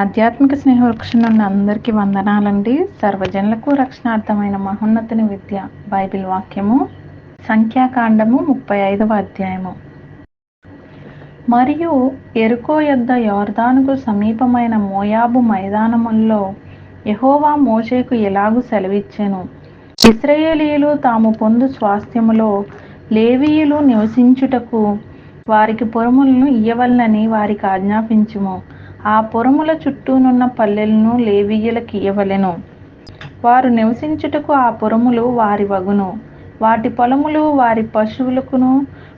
ఆధ్యాత్మిక స్నేహవృక్షం నుండి అందరికీ వందనాలండి. సర్వజనులకు రక్షణార్థమైన మహోన్నతిని విద్య బైబిల్ వాక్యము సంఖ్యాకాండము ముప్పై ఐదవ అధ్యాయము. మరియు ఎరుకో యొద్ద యోర్దానుకు సమీపమైన మోయాబు మైదానముల్లో యహోవా మోషేకు ఎలాగు సెలవిచ్చాను. ఇస్రయేలీయులు తాము పొందు స్వాస్థ్యములో లేవీయులు నివసించుటకు వారికి పొరుములను ఇయ్యవలనని వారికి ఆజ్ఞాపించుము. ఆ పొరముల చుట్టూనున్న పల్లెలను లేవీయులకి ఇవ్వలెను వారు నివసించుటకు ఆ పురములు వారి వగును. వాటి పొలములు వారి పశువులకును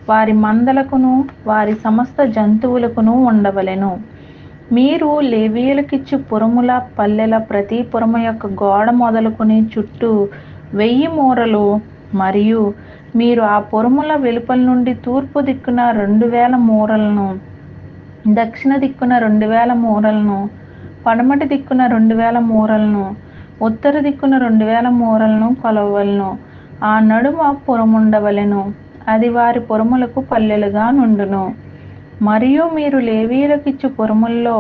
వారి మందలకును వారి సమస్త జంతువులకును ఉండవలెను. మీరు లేవీయులకిచ్చు పురముల పల్లెల ప్రతి పురము యొక్క గోడ మొదలుకొని చుట్టూ వెయ్యి మూరలు మరియు మీరు ఆ పురముల వెలుపల నుండి తూర్పు దిక్కున రెండు వేల మూరలను దక్షిణ దిక్కున రెండు వేల మూరలను పడమటి దిక్కున రెండు వేల మూరలను ఉత్తర దిక్కున రెండు వేల మూరలను కొలవలను ఆ నడుమ పురముండవలెను. అది వారి పురములకు పల్లెలుగా నుండును. మరియు మీరు లేవీయులకిచ్చు పురముల్లో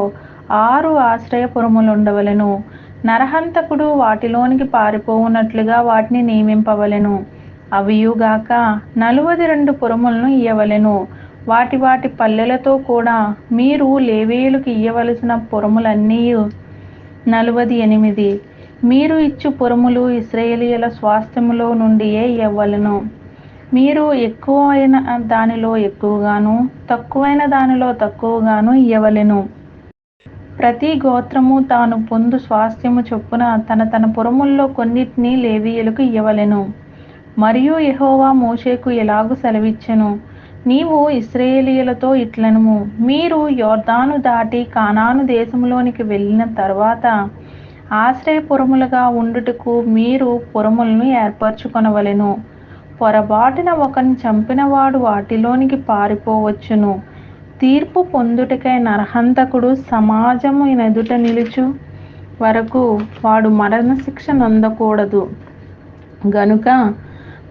ఆరు ఆశ్రయ పురములు ఉండవలెను నరహంతకుడు వాటిలోనికి పారిపోవునట్లుగా వాటిని నియమింపవలెను. అవియుగాక నలువది రెండు పురములను ఇయ్యవలెను. వాటి వాటి పల్లెలతో కూడా మీరు లేవేయులకు ఇయ్యవలసిన పురములన్నీ నలవది ఎనిమిది. మీరు ఇచ్చు పురములు ఇస్రాయేలీయుల స్వాస్థ్యములో నుండియే ఇవ్వలను మీరు ఎక్కువైన దానిలో ఎక్కువగాను తక్కువైన దానిలో తక్కువగాను ఇవ్వలేను ప్రతి గోత్రము తాను పొందు స్వాస్థ్యము చొప్పున తన తన పురముల్లో కొన్నిటిని లేవీయులకు ఇవ్వలెను మరియు యహోవా మోషేకు ఎలాగూ సెలవిచ్చెను? నీవు ఇస్రాయేలీయులతో ఇట్లనుము. మీరు యోర్దాను దాటి కానాను దేశంలోనికి వెళ్ళిన తర్వాత ఆశ్రయపురములుగా ఉండుటకు మీరు పురములను ఏర్పరచుకొనవలెను. పొరబాటున ఒకరిని చంపినవాడు వాటిలోనికి పారిపోవచ్చును. తీర్పు పొందుటకై నరహంతకుడు సమాజము ఎదుట నిలుచు వరకు వాడు మరణశిక్ష నొందకూడదు. గనుక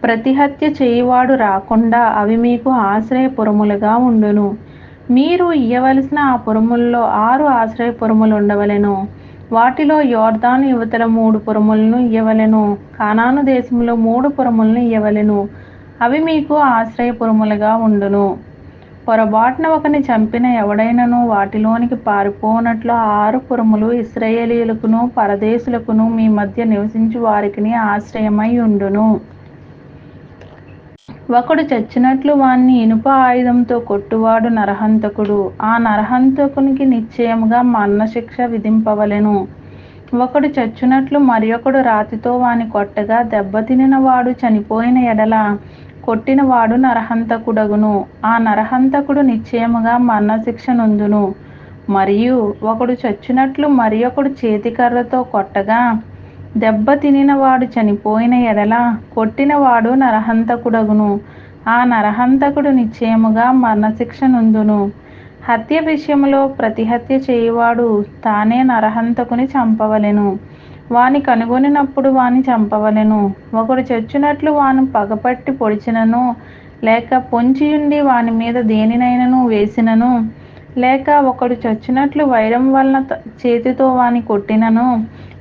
ప్రతిహత్య చేయువాడు రాకుండా అవి మీకు ఆశ్రయపురములుగా ఉండును. మీరు ఇయ్యవలసిన ఆ పురముల్లో ఆరు ఆశ్రయపురములు ఉండవలెను వాటిలో యోర్దాను యువతల మూడు పురములను ఇయ్యవలెను. కానాను దేశంలో మూడు పురములను ఇయ్యవలెను. అవి మీకు ఆశ్రయపురములుగా ఉండును. పొరబాటున ఒకని చంపిన ఎవడైనను వాటిలోనికి పారిపోనట్లు ఆరు పురములు ఇస్రయేలీలకును పరదేశులకును మీ మధ్య నివసించు వారికి ఆశ్రయమై ఉండును. ఒకడు చచ్చినట్లు వాణ్ణి ఇనుప ఆయుధంతో కొట్టువాడు నరహంతకుడు. ఆ నరహంతకునికి నిశ్చయముగా మరణశిక్ష విధింపవలెను. ఒకడు చచ్చునట్లు మరి ఒకడు రాతితో వాని కొట్టగా దెబ్బతినిన వాడు చనిపోయిన ఎడల కొట్టిన వాడు నరహంతకుడగును. ఆ నరహంతకుడు నిశ్చయముగా మరణశిక్ష నొందును. మరియు ఒకడు చచ్చినట్లు మరి ఒకడు చేతికర్రతో కొట్టగా దెబ్బ తినినవాడు చనిపోయిన ఎడల కొట్టినవాడు నరహంతకుడగును. ఆ నరహంతకుడు నిశ్చయముగా మరణశిక్ష నుందును. హత్య విషయంలో ప్రతిహత్య చేయువాడు తానే నరహంతకుని చంపవలెను. వాని కనుగొనినప్పుడు వాని చంపవలెను. ఒకడు చచ్చినట్లు వాను పగపట్టి పొడిచినను లేక పొంచియుండి వాని మీద దేనినైనను వేసినను లేక ఒకడు చచ్చినట్లు వైరం వలన చేతితో వాని కొట్టినను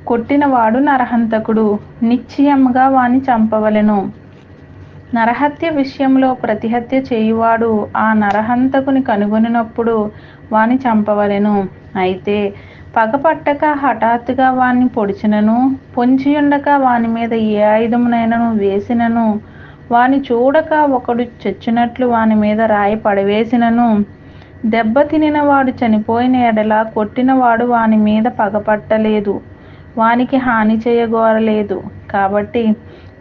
కొట్టినవాడు నరహంతకుడు నిశ్చయముగా వాని చంపవలెను. నరహత్య విషయంలో ప్రతిహత్య చేయువాడు ఆ నరహంతకుని కనుగొనినప్పుడు వాని చంపవలెను. అయితే పగపట్టక హఠాత్తుగా వాణ్ణి పొడిచినను పొంచియుండక వాని మీద ఏ ఆయుధమునైనను వేసినను వాని చూడక ఒకడు చచ్చినట్లు వాని మీద రాయి పడవేసినను. దెబ్బ తినిన వాడు చనిపోయిన ఎడల కొట్టినవాడు వాని మీద పగపట్టలేదు. వానికి హాని చేయగోరలేదు. కాబట్టి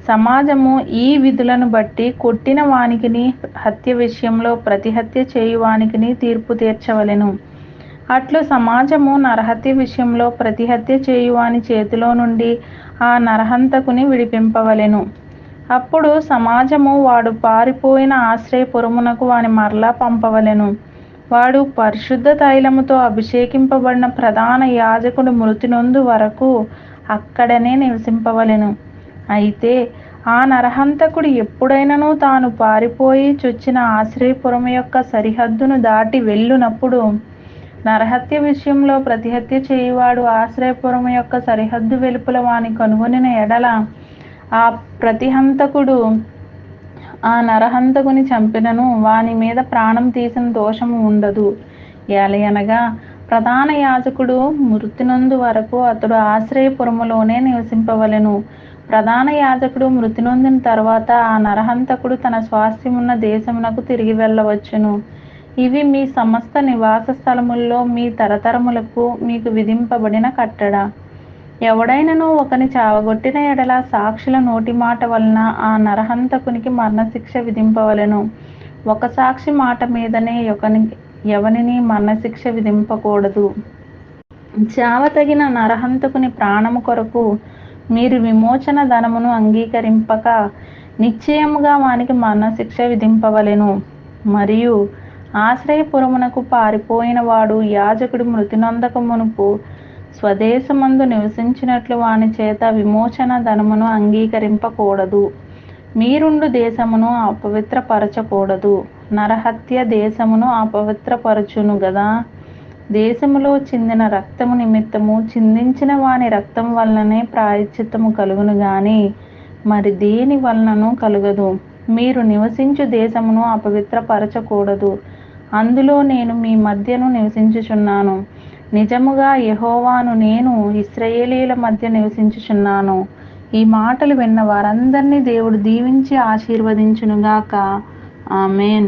సమాజము ఈ విధులను బట్టి కొట్టిన వానికిని హత్య విషయంలో ప్రతిహత్య చేయు వానికిని తీర్పు తీర్చవలెను. అట్లు సమాజము నరహత్య విషయంలో ప్రతిహత్య చేయువాని చేతిలో నుండి ఆ నరహంతకుని విడిపింపవలెను. అప్పుడు సమాజము వాడు పారిపోయిన ఆశ్రయపురమునకు వాని మరలా పంపవలెను. వాడు పరిశుద్ధ తైలముతో అభిషేకింపబడిన ప్రధాన యాజకుడు మృతినందు వరకు అక్కడనే నివసింపవలెను. అయితే ఆ నరహంతకుడు ఎప్పుడైనను తాను పారిపోయి చొచ్చిన ఆశ్రయపురం యొక్క సరిహద్దును దాటి వెళ్ళునప్పుడు నరహత్య విషయంలో ప్రతిహత్య చేయువాడు ఆశ్రయపురం యొక్క సరిహద్దు వెలుపల వాని కనుగొనిన ఎడల ఆ ప్రతిహంతకుడు ఆ నరహంతకుని చంపినను వాని మీద ప్రాణం తీసిన దోషము ఉండదు. ఏలయనగా ప్రధాన యాజకుడు మృతినందు వరకు అతడు ఆశ్రయపురములోనే నివసింపవలెను. ప్రధాన యాజకుడు మృతినొందిన తర్వాత ఆ నరహంతకుడు తన స్వాస్థ్యమున్న దేశమునకు తిరిగి వెళ్ళవచ్చును. ఇవి మీ సమస్త నివాస స్థలముల్లో మీ తరతరములకు మీకు విధింపబడిన కట్టడ. ఎవడైనను ఒకని చావగొట్టిన ఎడల సాక్షుల నోటి మాట వలన ఆ నరహంతకునికి మరణశిక్ష విధింపవలెను. ఒక సాక్షి మాట మీదనే ఒకని ఎవనిని మరణశిక్ష విధింపకూడదు. చావ తగిన నరహంతకుని ప్రాణము కొరకు మీరు విమోచన ధనమును అంగీకరింపక నిశ్చయముగా వానికి మరణశిక్ష విధింపవలెను. మరియు ఆశ్రయపురమునకు పారిపోయిన వాడు యాజకుడు మృతినందక మునుపు స్వదేశమందు నివసించినట్లు వాని చేత విమోచన ధనమును అంగీకరింపకూడదు. మీరుండు దేశమును అపవిత్రపరచకూడదు. నరహత్య దేశమును అపవిత్రపరచును గదా. దేశములో చిందిన రక్తము నిమిత్తము చిందించిన వాని రక్తం వలననే ప్రాయశ్చిత్తము కలుగును గాని మరి దేని వలనను కలుగదు? మీరు నివసించు దేశమును అపవిత్రపరచకూడదు. అందులో నేను మీ మధ్యను నివసించుచున్నాను. నిజముగా యహోవాను నేను ఇస్రాయేలీల మధ్య నివసించుచున్నాను. ఈ మాటలు విన్న వారందరినీ దేవుడు దీవించి ఆశీర్వదించునుగాక. ఆమెన్.